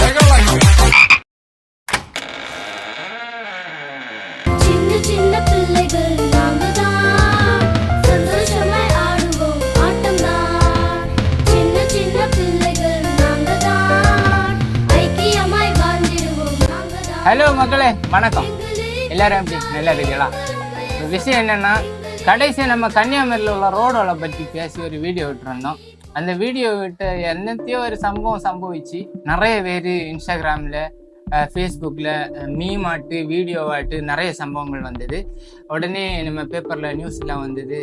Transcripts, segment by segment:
வெகவாங்க. சின்ன சின்ன பிள்ளைகள் ஆடுவோம் சின்ன சின்ன பிள்ளைகள் நாங்கதான் ஐக்கியமாய் வாழ்ந்திடுவோம் நாங்கதான் ஹலோ மக்களே வணக்கம். எல்லாரும் எப்படி? நல்லா இருக்கீங்களா? ஒரு விஷயம் என்னன்னா கடைசி நம்ம கன்னியாகுமரியில் உள்ள ரோடுகளை பற்றி பேசி ஒரு வீடியோ விட்டுருந்தோம். அந்த வீடியோ விட்டு என்னத்தையோ ஒரு சம்பவம் சம்பவிச்சு நிறைய பேர் இன்ஸ்டாகிராமில் ஃபேஸ்புக்கில் மீமாட்டு வீடியோவாட்டு நிறைய சம்பவங்கள் வந்தது. உடனே நம்ம பேப்பரில் நியூஸ்லாம் வந்தது.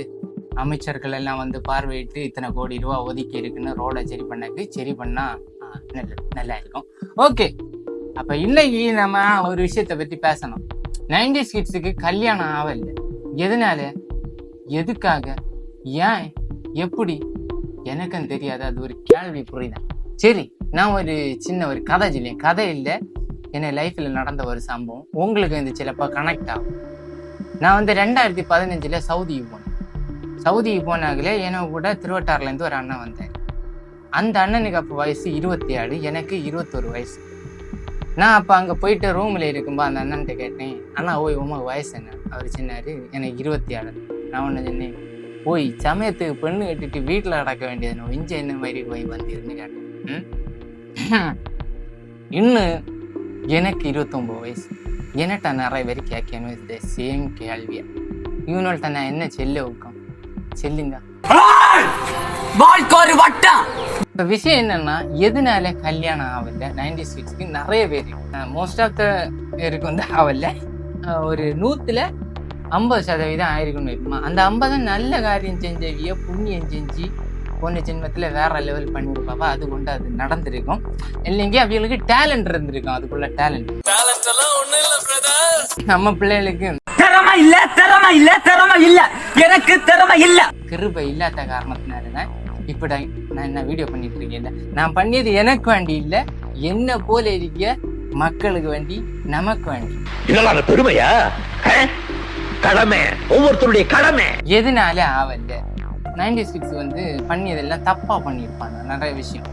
அமைச்சர்கள் எல்லாம் வந்து பார்வையிட்டு இத்தனை கோடி ரூபா ஒதுக்கி இருக்குன்னு ரோடை சரி பண்ணக்கு சரி பண்ணால் நல்ல நல்லா இருக்கும். ஓகே அப்போ இன்னைக்கு நம்ம ஒரு விஷயத்தை பற்றி பேசணும். நைன்டி கிட்ஸுக்கு கல்யாணம் ஆகலை. எதனால? எதுக்காக? ஏன்? எப்படி? எனக்கும் தெரியாது. அது ஒரு கேள்வி புரியுதான் சரி நான் ஒரு சின்ன ஒரு கதை சொல்லேன் கதை இல்லை. என் லைஃப்பில் நடந்த ஒரு சம்பவம். உங்களுக்கு இந்த சிலப்போ கனெக்ட் ஆகும். நான் வந்து ரெண்டாயிரத்தி பதினஞ்சில் சவுதிக்கு போனேன். சவுதிக்கு போனாங்களே என்னை கூட திருவட்டாறுலேருந்து ஒரு அண்ணன் வந்தார். அந்த அண்ணனுக்கு அப்போ வயசு இருபத்தி ஏழு எனக்கு இருபத்தொரு வயசு. நான் அப்போ அங்கே போயிட்டு ரூமில் இருக்கும்போது அந்த அண்ணன்ட்ட கேட்டேன் அண்ணா ஓய் உமா வயசு என்ன? அவர் சின்னார் எனக்கு இருபத்தி ஏழு நான் ஒன்று சொன்னேன். ஓய் சமயத்துக்கு பெண்ணு கட்டிட்டு வீட்டில் அடக்க வேண்டியது இஞ்ச என்ன மாதிரி போய் வந்திருந்து கேட்டேன்? இன்னும் எனக்கு இருபத்தொம்பது வயசு. என்னட்ட நிறைய பேர் கேட்கணும். இந்த சேம் கேள்வியா? இவனோட நான் என்ன செல்ல ஊக்கம்? செல்லுங்க. இப்போ விஷயம் என்னன்னா எதனால கல்யாணம் ஆகல. நைன்டி சிக்ஸ்க்கு நிறைய பேர். மோஸ்ட் ஆஃப் த பேருக்கு வந்து ஆகல. ஒரு நூத்துல ஐம்பது சதவீதம் ஆயிருக்குன்னு இருக்குமா அந்த ஐம்பது நல்ல காரியம் செஞ்சவிய புண்ணியம் செஞ்சு போன ஜென்மத்துல வேற லெவல் பண்ணிருப்பாவா அது கொண்டு அது நடந்திருக்கும். இல்லைங்க அவங்களுக்கு டேலண்ட் இருந்திருக்கும். அதுக்குள்ள டேலண்ட் நம்ம பிள்ளைகளுக்கு திறமை இல்ல திறமை இல்ல திறமை இல்ல. எனக்கு திறமை இல்ல. கிருபை இல்லாத காரணத்தினால தான் இப்படி நான் என்ன வீடியோ பண்ணிட்டு இருக்கேன் நான் பண்ணியது எனக்கு வேண்டி இல்ல என்ன போல இருக்க மக்களுக்கு வேண்டி நமக்கு வேண்டி. இதெல்லாம் பெருமையா? கடமை. ஒவ்வொருத்தருடைய கடமை. எதனால ஆவல்ல? நைன்டி சிக்ஸ் வந்து பண்ணியதெல்லாம் தப்பா பண்ணியிருப்பாங்க நிறைய விஷயம்.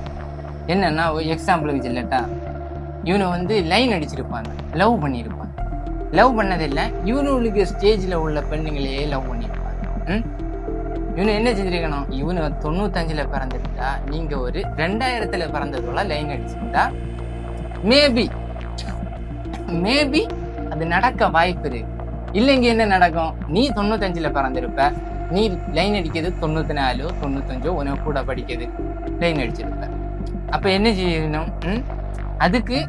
என்னன்னா எக்ஸாம்பிளுக்கு சொல்லட்டா இவனை வந்து லைன் அடிச்சிருப்பாங்க லவ் பண்ணியிருப்பாங்க. லவ் பண்ணதில்லை இவனுக்கு ஸ்டேஜில் உள்ள பெண்ணுங்களையே லவ் பண்ணியிருப்பாங்க. ம்? இவனு என்ன செஞ்சிருக்கணும்? இவனு தொண்ணூத்தஞ்சில் பிறந்திருந்தா நீங்கள் ஒரு ரெண்டாயிரத்தில் பிறந்ததோட லைன் அடிச்சிருந்தா மேபி மேபி அது நடக்க வாய்ப்பு இருக்கு. இல்லைங்க என்ன நடக்கும்? நீ தொண்ணூத்தஞ்சில் பிறந்திருப்ப. நீ லைன் அடிக்கிறது தொண்ணூற்றி நாலோ தொண்ணூத்தஞ்சோ உனக்கு கூட படிக்கிறது. லைன் அடிச்சிருப்ப. அப்போ என்ன செய்யணும்? ம்? அதுக்கு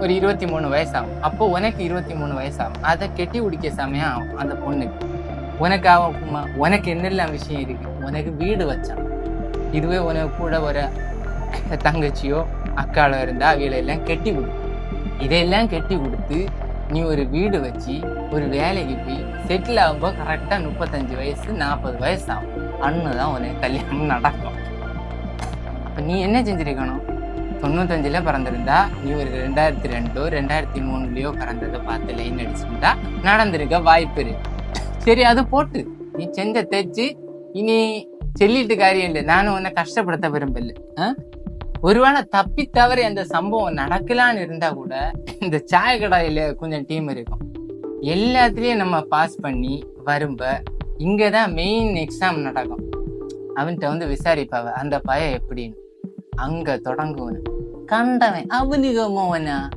ஒரு இருபத்தி மூணு வயசாகும். அப்போ உனக்கு இருபத்தி மூணு வயசாகும். அதை கெட்டி குடிக்க சமயம் ஆகும் அந்த பொண்ணுக்கு. உனக்கு ஆகுமா உனக்கு என்னெல்லாம் விஷயம் இருக்கு? உனக்கு வீடு வச்சான். இதுவே உனக்கு கூட ஒரு தங்கச்சியோ அக்காளோ இருந்தால் அவையில எல்லாம் கெட்டி கொடுக்கும் இதையெல்லாம் கெட்டி கொடுத்து நீ ஒரு வீடு வச்சு ஒரு வேலைக்கு போய் செட்டில் ஆகும்போது கரெக்டாக முப்பத்தஞ்சு வயசு நாற்பது வயசு ஆகும் அண்ணு தான் உனக்கு கல்யாணம் நடக்கும். அப்போ நீ என்ன செஞ்சிருக்கணும்? தொண்ணூத்தஞ்சுல பிறந்திருந்தா நீ ஒரு ரெண்டாயிரத்தி ரெண்டோ ரெண்டாயிரத்தி மூணுலயோ பிறந்ததை பார்த்து லைன் அடிச்சுட்டா நடந்திருக்க வாய்ப்பு இருக்கு. சரி அது போட்டு. நீ செஞ்ச தைச்சு இனி சொல்லிட்டு காரியம் இல்லை. நானும் உன்னை கஷ்டப்படுத்த விரும்பல. ஆ? ஒருவேளை தப்பி தவறி அந்த சம்பவம் நடக்கலான்னு இருந்தா கூட இந்த சாய கடாயில கொஞ்சம் டீம் இருக்கும். எல்லாத்துலேயும் நம்ம பாஸ் பண்ணி வரும்ப இங்கே தான் மெயின் எக்ஸாம் நடக்கும். அவன்கிட்ட வந்து விசாரிப்பாவ அந்த பய எப்படின்னு? அங்கே தொடங்குவனு. கண்டவன் அவனிகமோவனா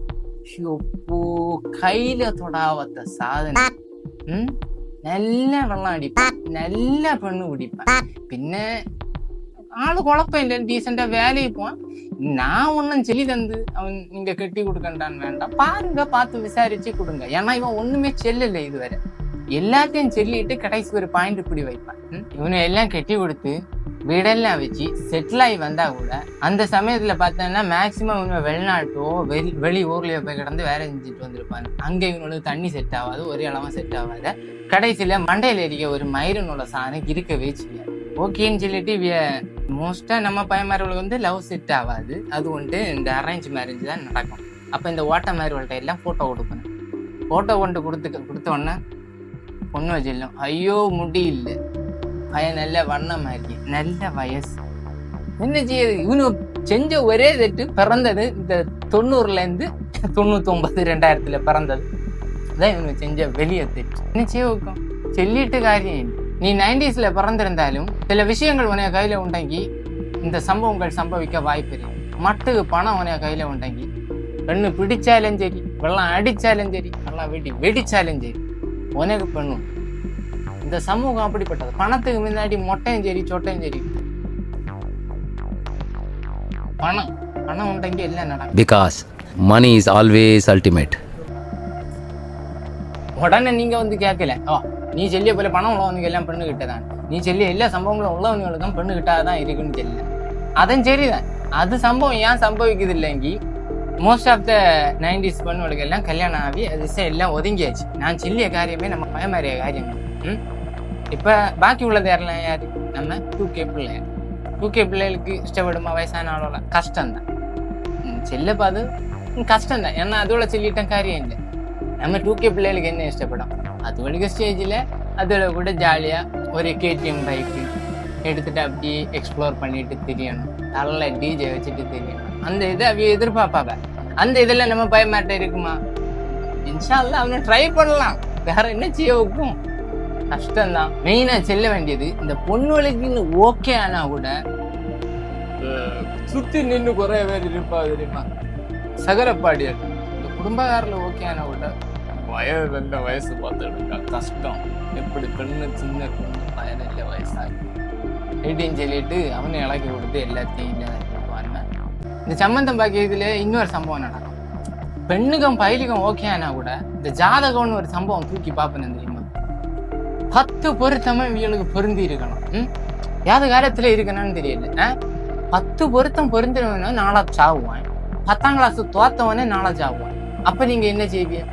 ஷோப்போ கையில் தொடாவத்த சாதனை. ம்? நல்லா வெள்ளம் அடிப்பான் நல்ல பெண்ணு பிடிப்பான். பின்ன ஆளு குழப்பம் இல்லை டீசெண்டா வேலைக்கு போவான். நான் ஒன்றும் சொல்லி தந்து அவன் நீங்க கட்டி கொடுக்கண்டான்னு வேண்டாம். பாருங்க பார்த்து விசாரிச்சு கொடுங்க. ஏன்னா இவன் ஒண்ணுமே செல்லல இதுவரை. எல்லாத்தையும் சொல்லிட்டு கடைசி ஒரு பாயிண்ட் இப்படி வைப்பான். இவனை எல்லாம் கட்டி கொடுத்து வீடெல்லாம் வச்சு செட்டில் ஆகி வந்தா கூட அந்த சமயத்துல பார்த்தோம்னா மேக்சிமம் இவங்க வெளிநாட்டோ வெளி வெளி ஊர்லயோ போய் கிடந்து வேலை செஞ்சுட்டு வந்திருப்பாங்க அங்க இவனுக்கு தண்ணி செட் ஆகாது ஒரு இளவன் செட் ஆகாத. கடைசியில மண்டையில் எரிய ஒரு மயிரனோட சாணம் இருக்கவே செய்யாது. ஓகேன்னு சொல்லிட்டு மோஸ்ட்டாக நம்ம பையன்மார்களுக்கு வந்து லவ் செட் ஆகாது. அது வந்துட்டு இந்த அரேஞ்ச் மேரேஜ் தான் நடக்கும். அப்போ இந்த ஓட்ட மாதிரி எல்லாம் ஃபோட்டோ கொடுப்பேன் ஃபோட்டோ கொண்டு கொடுத்து கொடுத்தோன்னே பொண்ணு வச்சிடலாம் ஐயோ முடி இல்லை பையன் நல்ல வண்ணம் இருக்கு நல்ல வயசு. என்ன செய்யுது இவனு செஞ்ச ஒரே தெட்டு பிறந்தது இந்த தொண்ணூறுலேருந்து தொண்ணூத்தொம்பது ரெண்டாயிரத்தில் ஒன்பது பிறந்தது. அதான் இவனுக்கு செஞ்ச வெளிய தெட்டு என்ன செய்ய வைக்கும் சொல்லிட்டு காரியம் இல்லை. நீ நைன்டிஸில் பிறந்திருந்தாலும் சில விஷயங்கள் உனைய கையில் உண்டங்கி இந்த சம்பவங்கள் சம்பவிக்க வாய்ப்பு இல்லை. மட்டுக்கு பணம் உனைய கையில் உண்டங்கி பெண்ணு பிடிச்சாலும் சரி வெள்ளம் அடித்தாலும் சரி வெள்ளம் வெட்டி வெடிச்சாலும் சரி உனக்கு பெண்ணும் இந்த சமூகம் அப்படிப்பட்டது. பணத்துக்கு முன்னாடி மொட்டையும் சரி சொட்டையும் சரி. பணம் பணம் உண்டங்கி எல்லாம் நடக்கும். Because money is always ultimate உடனே நீங்கள் வந்து கேட்கல. ஓ நீ சொல்லிய போல பணம் உள்ளவனுக்கு எல்லாம் பெண்ணு கிட்டதான். நீ சொல்லிய எல்லா சம்பவங்களும் உள்ளவனுங்களுக்கும் பெண்ணு கிட்டாதான் இருக்குன்னு தெரியல. அதன் சரிதான். அது சம்பவம் ஏன் சம்பவிக்குது இல்லைங்கி மோஸ்ட் ஆஃப் த நைன்டிஸ் பெண்ணுகளுக்கு எல்லாம் கல்யாணம் ஆகி அது எல்லாம் ஒதுங்கியாச்சு. நான் சொல்லிய காரியமே நம்ம பயமாறிய காரியங்கள் ம்? இப்போ பாக்கி உள்ளது யாரெல்லாம் யார்? நம்ம டூ கே பிள்ளையார் டூ கே பிள்ளைகளுக்கு இஷ்டப்படுமா வயசான ஆளோட? கஷ்டம்தான். செல்லப்பா அது? கஷ்டம்தான். ஏன்னா அதோட சொல்லிட்டேன் காரியம் இல்லை. நம்ம டூ கே பிள்ளைகளுக்கு என்ன இஷ்டப்படும்? அது வரைக்கும் ஸ்டேஜில் அதோட கூட ஜாலியாக ஒரு கேடிஎம் பைக்கு எடுத்துட்டு அப்படியே எக்ஸ்ப்ளோர் பண்ணிட்டு தெரியணும். நல்ல டிஜே வச்சுட்டு தெரியணும். அந்த இதை அவைய எதிர்பார்ப்பாங்க. அந்த இதில் நம்ம பயமாட்ட இருக்குமா? இன்ஷால்ல அவனை ட்ரை பண்ணலாம். வேற என்ன செய்ய வைக்கும்? கஷ்டம்தான். மெயினாக செல்ல வேண்டியது இந்த பொண்ணுகளுக்குன்னு ஓகே ஆனால் கூட சுற்றி நின்று குறைய பேர் இருப்பா தெரியுமா? சகரப்பாடியார். இந்த குடும்பக்காரில் ஓகே ஆனா கூட வயது நல்ல வயசு பார்த்துருக்கா? கஷ்டம். எப்படி பெண்ணு சின்ன பெண்ணு வயதில்ல வயசாகி. அப்படின்னு சொல்லிட்டு அவனை இலக்கி கொடுத்து எல்லாத்தையும் இல்லாத இந்த சம்பந்தம் பாக்கியத்தில் இன்னொரு சம்பவம் நடக்கும். பெண்ணுக்கும் பயிலுக்கும் ஓகே ஆனால் கூட இந்த ஜாதகம்னு ஒரு சம்பவம் தூக்கி பார்ப்பேன் தெரியுமா? பத்து பொருத்தமே இவங்களுக்கு பொருந்தி இருக்கணும். ம்? யாத காலத்தில் இருக்கணும்னு தெரியல. பத்து பொருத்தம் பொருந்தினவன நாளா சாவுவான். பத்தாம் கிளாஸ் தோத்தவனே நாளா சாவுவான். அப்போ நீங்க என்ன செய்வீங்க?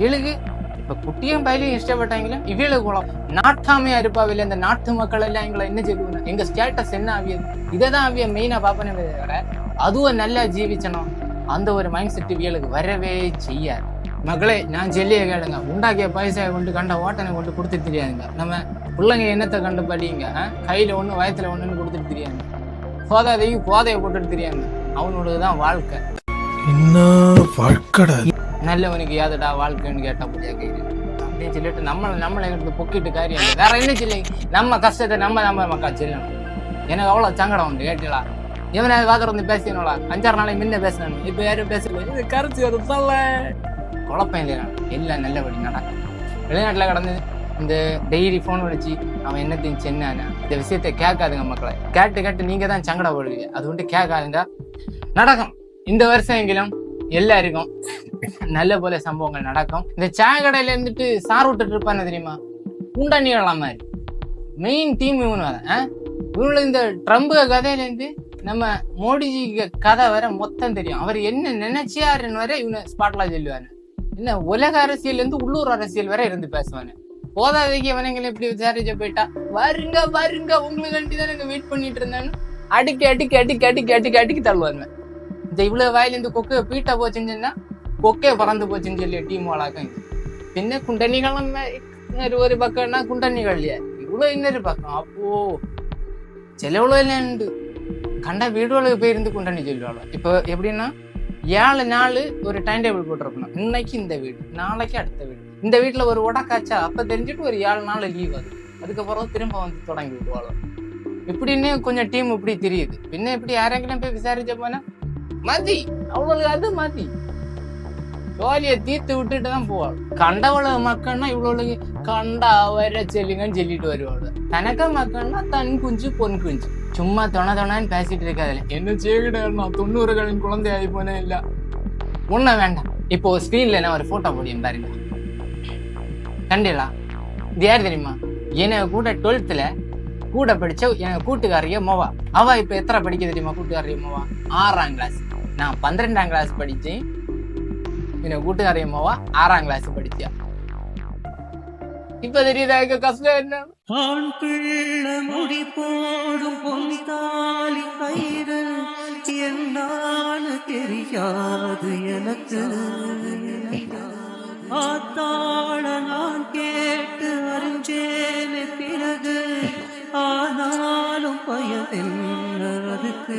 இவளுக்கு இப்ப குட்டியும் பயிலையும் இஷ்டப்பட்டாங்களா இவளுக்கு குளம் நாட்டாமையா இருப்பாவில்ல இந்த நாட்டு மக்கள் எல்லாம் எங்களை என்ன செய்வாங்க? எங்க ஸ்டேட்டஸ் என்ன ஆவியது? இதை தான் அவிய மெயினா பாப்பனே தவிர அதுவும் நல்லா ஜீவிச்சனும் அந்த ஒரு மைண்ட் செட் இவளுக்கு வரவே செய்யாது. மகளே நான் சொல்லியே கேளுங்க. உண்டாக்கிய பைசாவை கொண்டு கண்ட ஓட்டனை கொண்டு கொடுத்துட்டு தெரியாதுங்க. நம்ம பிள்ளைங்க என்னத்தை கண்டு படிங்க கையில் கையில ஒண்ணு வயத்துல ஒண்ணுன்னு கொடுத்துட்டு தெரியாதுங்க. போதாதையும் போதையை போட்டுட்டு தெரியாதுங்க. அவனோடது தான் வாழ்க்கை. என்ன வாழ்க்கடா நல்லவனுக்கு யாதடா வாழ்க்கைன்னு கேட்டா புரியா கேக்குது அப்படின்னு சொல்லிட்டு நம்மளை நம்மளை எடுத்து பொக்கிட்டு காரியம் வேற என்ன சொல்லி? நம்ம கஷ்டத்தை நம்ம நம்ம மக்கா சொல்லணும். எனக்கு அவ்வளவு சங்கடம் உண்டு கேட்டீங்களா இவனை வாக்குற வந்து அஞ்சாறு நாளைக்கு முன்ன பேசினானு. இப்ப யாரும் பேசல? இது கருத்து ஒரு சொல்ல குழப்பம் இல்லையா எல்லாம் நல்லபடி நடக்கும். வெளிநாட்டுல கடந்து இந்த டெய்லி ஃபோன் அடிச்சு அவன் என்னத்தையும் சென்னானா இந்த விஷயத்தை கேட்காதுங்க மக்களை. கேட்டு கேட்டு நீங்க தான் சங்கடப்படுவீங்க. அது வந்துட்டு கேட்காதுங்க. நடக்கும். இந்த வருஷம் எங்கிலும் எல்லாருக்கும் நல்ல போல சம்பவங்கள் நடக்கும். இந்த சாய கடையில இருந்துட்டு சார் விட்டுட்டு இருப்பானு தெரியுமா? குண்டணிகளா மாதிரி. மெயின் டீம் இவனு வரேன் இவனுல இந்த ட்ரம்ப் கதையில இருந்து நம்ம மோடிஜி கதை வர மொத்தம் தெரியும். அவர் என்ன நினைச்சாருன்னு வரை இவனை ஸ்பாட்லாம் சொல்லுவாரு. என்ன உலக அரசியல் இருந்து உள்ளூர் அரசியல் வரை இருந்து பேசுவானு போதாதைக்கு இவனங்களை இப்படி விசாரிச்ச போயிட்டா வருங்க வருங்க உங்களுக்கு வேண்டி தான் வெயிட் பண்ணிட்டு இருந்தேன்னு? அடிக்கி அடிக்கி அடிக்கி அடிக்கி அடிக்கி அடிக்கி தள்ளுவாங்க இந்த இவ்வளோ வாயிலேருந்து கொக்கு பீட்ட போச்சுன்னு சொன்னால் കൊക്കെ പറന്നു പോച്ചും டீம் ടീം വളാക്കാൻ പിന്നെ കുണ്ടനികളെ ഒരു പക്കം എന്നാ കുണ്ടനി കളിയാ ഇവിടെ ഇന്നൊരു പക്കം അപ്പോ ചിലവളെല്ലാം ഉണ്ട് കണ്ട വീടുകളെ പേരിന്ന് കുണ്ടണി ചൊല്ലുവാള இப்போ எப்படின்னா ஏழு நாள் ஒரு டைம் டேபிள் போட்டிருக்கணும். இன்னைக்கு இந்த வீடு நாளைக்கு அடுத்த வீடு. இந்த வீட்டில் ஒரு உடக்காச்சா அப்போ தெரிஞ்சுட்டு ஒரு ஏழு நாள் லீவ் அது அதுக்கப்புறம் திரும்ப வந்து தொடங்கி விடுவாளோ இப்படின்னு கொஞ்சம் டீம் இப்படி தெரியுது. பின்ன இப்படி யாரெங்கிலும் போய் விசாரிச்ச போனால் மதி அவ்வளவு அது மதி ஜோலியை தீர்த்து விட்டுட்டு தான் போவாள். கண்டவளவு மக்கள்னா இவ்வளவு கண்டா வர செல்லுங்கன்னு சொல்லிட்டு வருவாள். தனக்க மக்கள்னா தன் குஞ்சு பொன் குஞ்சு. சும்மா தொண தொணன்னு பேசிட்டு இருக்காதுல என்ன செய்யடா நான் தொண்ணூறுகளின் குழந்தை ஆகி போனே இல்ல. ஒண்ணும் வேண்டாம். இப்போ ஸ்கிரீன்ல நான் ஒரு போட்டோ போடியும் பாருங்க. கண்டிலா இது யார் தெரியுமா? எனக்கு கூட டுவெல்த்ல கூட படிச்ச என் கூட்டுக்காரிய மோவா. அவ இப்ப எத்தனை படிக்க தெரியுமா கூட்டுக்காரிய மோவா? ஆறாம் கிளாஸ் நான் பன்னிரெண்டாம் கிளாஸ் படிச்சேன். என் கூட்டுக்காரிய மோவா ஆறாம் கிளாஸ் படிச்சியா இப்ப தெரியுதா எனக்கு கஷ்டம் என்ன? ஆண் பிள்ளை முடி போடும் பொன்தாலி கயிறு என்னான்னு தெரியாது எனக்கு. பயன் என்ன அதுக்கு